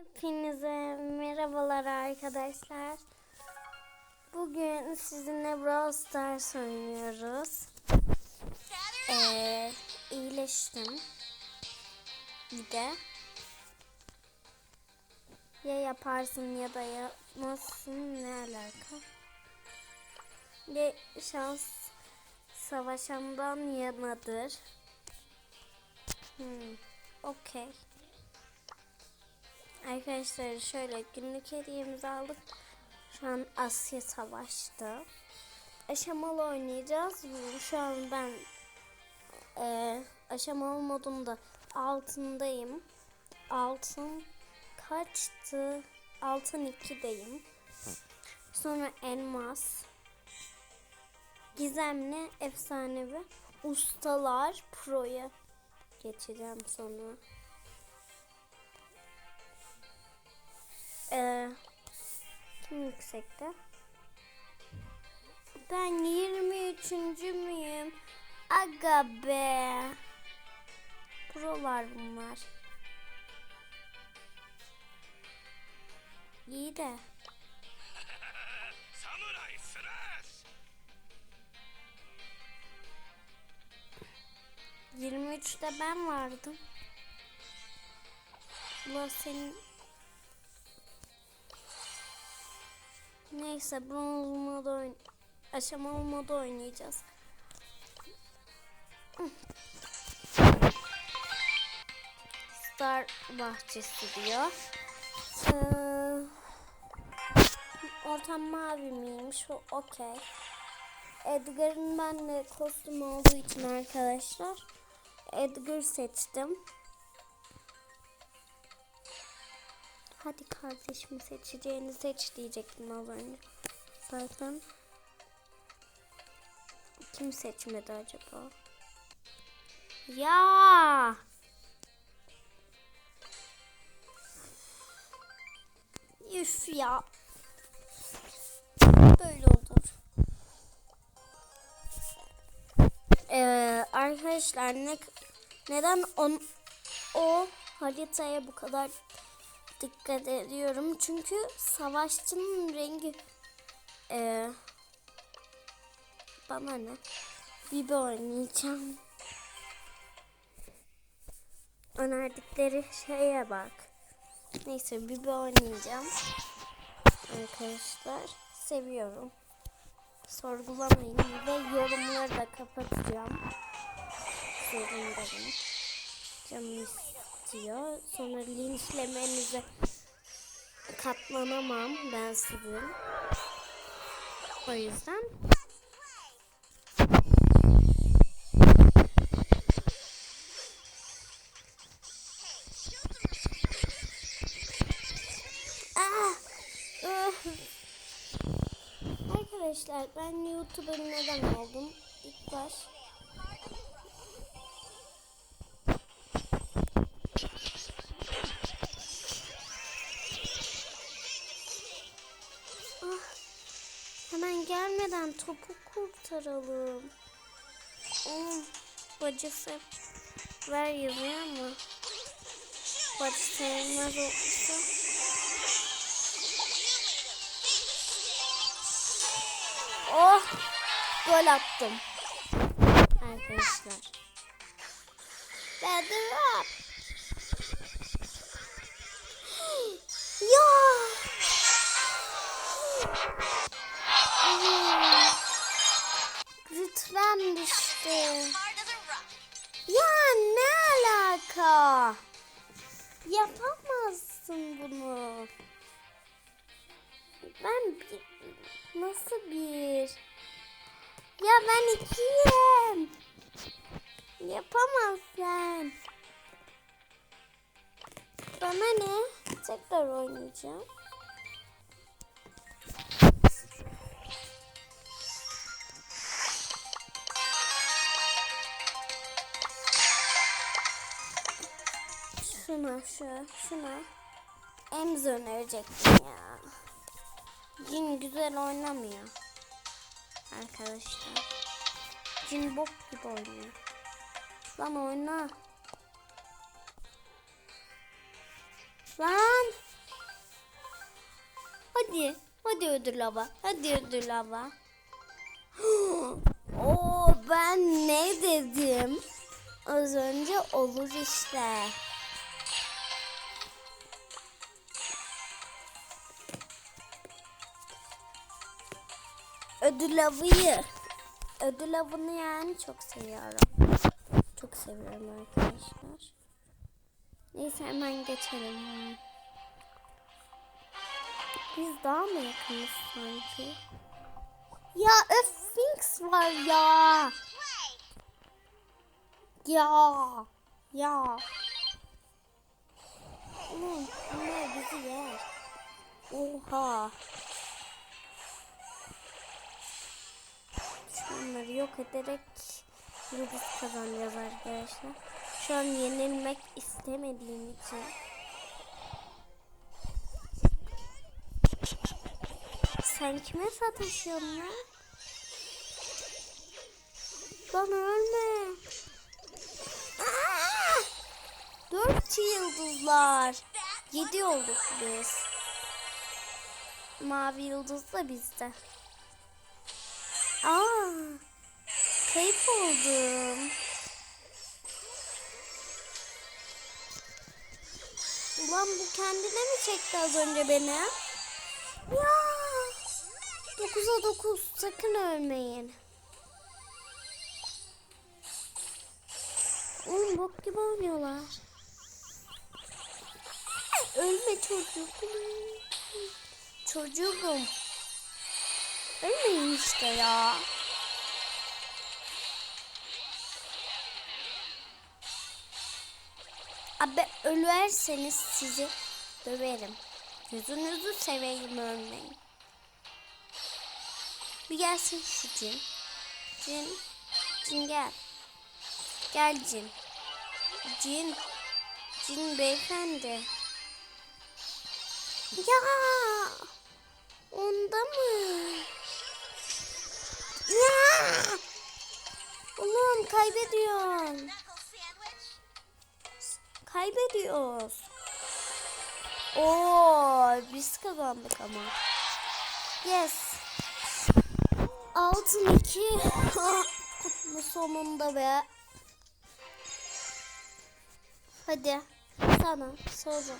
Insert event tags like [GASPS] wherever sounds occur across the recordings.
Hepinize merhabalar arkadaşlar. Bugün sizinle Brawl Stars oynuyoruz. Ee, iyileştim. Bir de ya yaparsın ya da yapmazsın ne alaka? Ve şans savaşandan yanadır. Hmm, okey. Arkadaşlar şöyle günlük hediyemizi aldık. Şu an Asya savaştı. Aşamalı oynayacağız. Şu an ben e, aşamalı modunda altındayım. Altın kaçtı? Altın 2'deyim. Sonra elmas. Gizemli, efsanevi, ustalar, pro'ya geçeceğim sonra. Ee, kim yüksekte? Ben 23. müyüm? Aga be. Buralar bunlar. İyi de. [LAUGHS] Yirmi üçte ben vardım. Ulan senin Neyse bronz modu oyn... Aşamalı modu oynayacağız. Star bahçesi diyor. Ee, ortam mavi miymiş? O okey. Edgar'ın benle kostüm olduğu için arkadaşlar Edgar seçtim. Hadi kardeşim seçeceğini seç diyecektim az önce. Zaten kim seçmedi acaba? Ya! Üf ya. Böyle olur. Ee, arkadaşlar ne neden on, o haritaya bu kadar dikkat ediyorum? Çünkü savaşçının rengi ee, bana ne? Bibi oynayacağım. Önerdikleri şeye bak. Neyse Bibi oynayacağım. Arkadaşlar seviyorum sorgulamayın ve yorumları da kapatacağım. Zorundayım. Canım istiyor. Sonra linçlemenize katlanamam ben sizin. O yüzden! Ah! Arkadaşlar ben YouTuber neden oldum? İlk baş. Gelmeden topu kurtaralım. Oh, bacısı ver yazıyor ama bacı sevmez olursa. Oh! Gol attım. Arkadaşlar. Better up. Rütbem düştü. Ya ne alaka? Yapamazsın bunu. Ben bir, nasıl bir? Ya ben ikiyim. Yapamazsın. Bana ne? Tekrar oynayacağım. Şuna şu, şuna. Emz önerecektim ya. Cin güzel oynamıyor. Arkadaşlar. Cin bok gibi oynuyor. Lan oyna. Lan. Hadi. Hadi ödül hava. Hadi ödül hava. [GASPS] Oo ben ne dedim? Az önce olur işte. Ödül avıyı. Ödül avını yani çok seviyorum. Çok seviyorum arkadaşlar. Neyse hemen geçelim. Biz daha mı yakınız sanki? Ya öf Sphinx var ya. Ya. Ya. Ulan bunlar bizi yer. Oha. Düşmanları yok ederek yıldız kazanacağız arkadaşlar. Şu an yenilmek istemediğim için. Sen kime sataşıyorsun lan? Lan ölme. Dört yıldızlar. Yedi olduk biz. Mavi yıldız da bizde. Aa, kayıp oldum. Ulan bu kendine mi çekti az önce beni? Ya. 9'a 9 sakın ölmeyin. Oğlum bok gibi oynuyorlar. Ölme çocuğum. Çocuğum. Ölmeyin işte ya. Abi ölerseniz sizi döverim. Gözünüzü seveyim ölmeyin. Bir gelsin şu cin. Cin. Cin gel. Gel cin. Cin. Cin beyefendi. Ya. Onda mı? Ya. Oğlum kaybediyorsun. Kaybediyoruz. Oo, biz kazandık ama. Yes. Altın iki. [LAUGHS] Bu sonunda be. Hadi sana soru.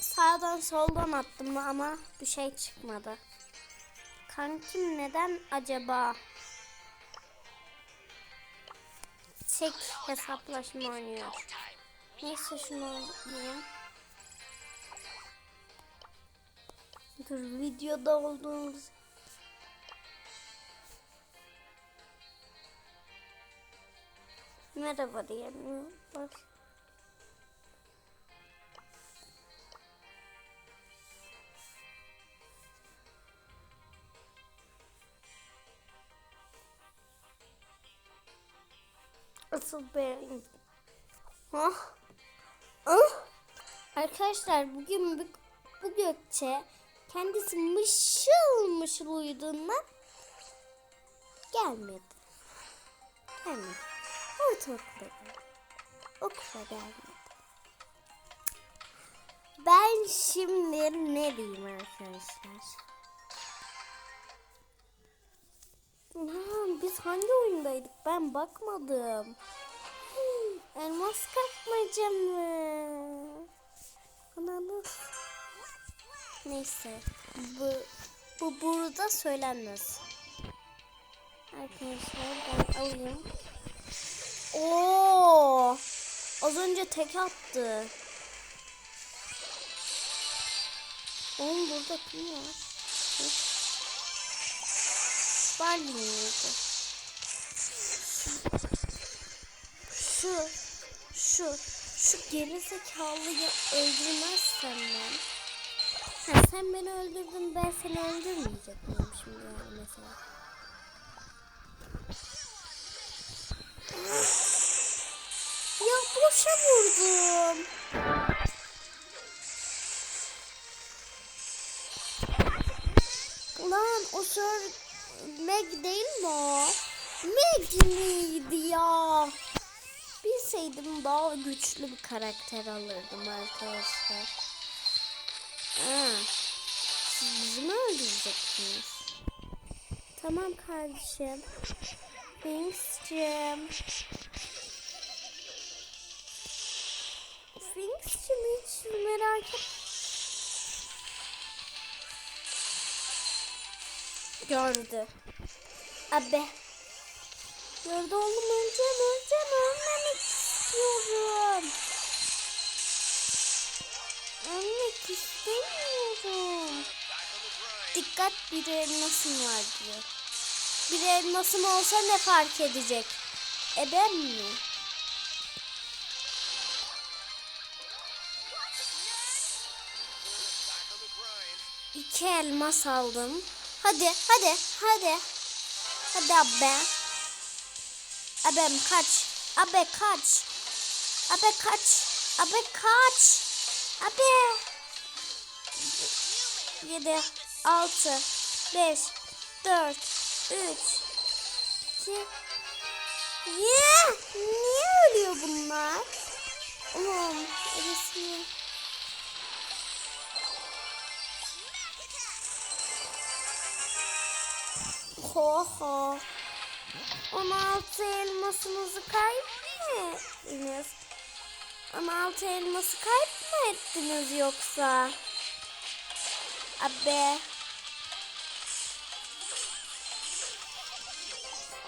Sağdan soldan attım ama bir şey çıkmadı. Kankim neden acaba? Tek hesaplaşma oynuyor. Neyse şunu alayım. Dur videoda olduğumuz Merhaba diyelim. Bak. Asıl benim. Ah. Ah. Arkadaşlar bugün bu, bu Gökçe kendisi mışıl mışıl uyuduğundan gelmedi. Gelmedi. Ortaokula geldi. Okula gelmedi. Ben şimdi ne diyeyim arkadaşlar? Biz hangi oyundaydık? Ben bakmadım. [GASPS] Elmas kapmaca mı? Ananı. Neyse. Bu, bu burada söylenmez. Arkadaşlar ben alayım. Oo! Az önce tek attı. Oğlum burada kim var? Barley miydi? Şu, şu, şu gerizekalıyı öldürmezsem ben. Ha, sen beni öldürdün ben seni öldürmeyecek miyim şimdi yani mesela? Ya boşa vurdum. Lan o Sir Meg değil mi o? Meg miydi ya? Bilseydim daha güçlü bir karakter alırdım arkadaşlar. Aa, siz bizi mi öldüreceksiniz? Tamam kardeşim. Finks'cim. Finks'cim hiç merak et. Gördü. Abi. Gördü oğlum öleceğim öleceğim ölmemek istiyorum. Ölmek istemiyorum. Dikkat bir elmasım var diyor. Bir elmasım olsa ne fark edecek? E ben mi? İki elmas aldım. Hadi hadi hadi. Hadi abi. Abem kaç. Abe kaç. Abe kaç. Abe kaç. Abe. 7, 6, 5, 4, 3, 2, Yeah! Niye ölüyor bunlar? Oğlum, resmi. Ho ho. 16 elmasınızı kaybettiniz. 16 elması kayıp mı ettiniz yoksa? Abi.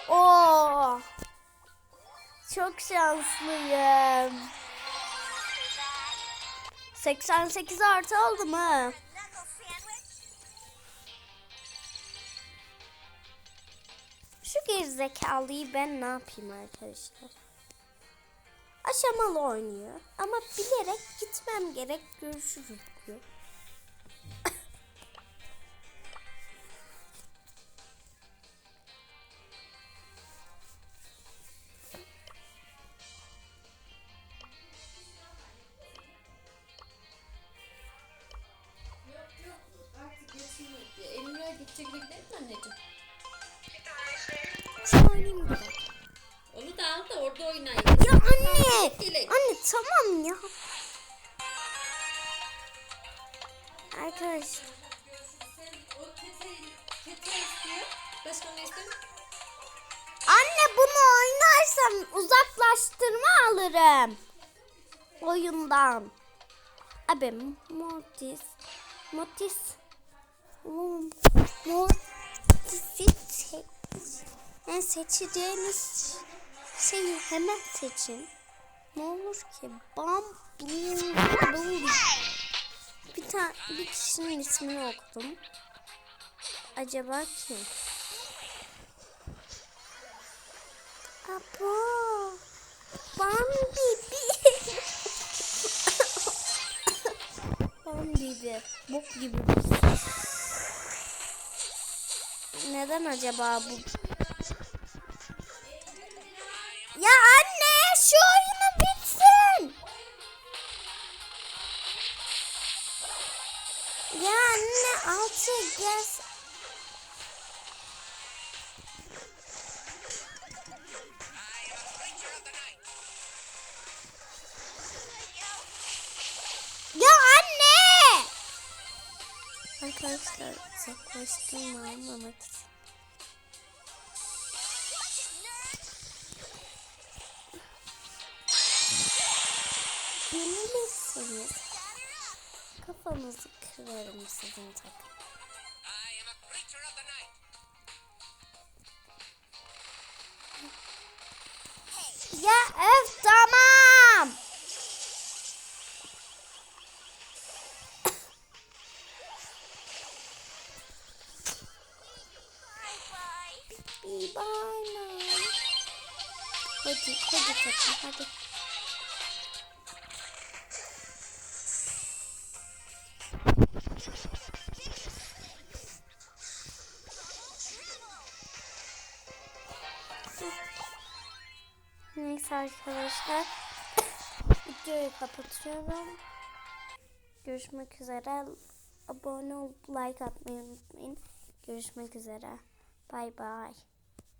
Oo. Çok şanslıyım. 88 artı oldu mu? Şu gerizekalıyı ben ne yapayım arkadaşlar? Aşamalı oynuyor ama bilerek gitmem gerek görüşürüz Başka ne istiyor? Anne bunu oynarsam uzaklaştırma alırım. Oyundan. Abi Mortis. Mortis. Mortis'i seç. Yani seçeceğiniz şeyi hemen seçin. Ne olur ki? Bam Bir tane bir kişinin ismini okudum. Acaba kim? Abo. Bambi bir. [LAUGHS] Bambi bir. Bok gibi. Neden acaba bu? Ya anne şu oyunu bitsin. Ya anne altı gel. Arkadaşlar uzaklaştırma almamak için. Yenilirseniz kafanızı kırarım sizin takım. Ya öf tamam. Hadi hadi tatlım hadi. Neyse arkadaşlar. Videoyu kapatıyorum. Görüşmek üzere. Abone olup like atmayı unutmayın. Görüşmek üzere. Bay bay.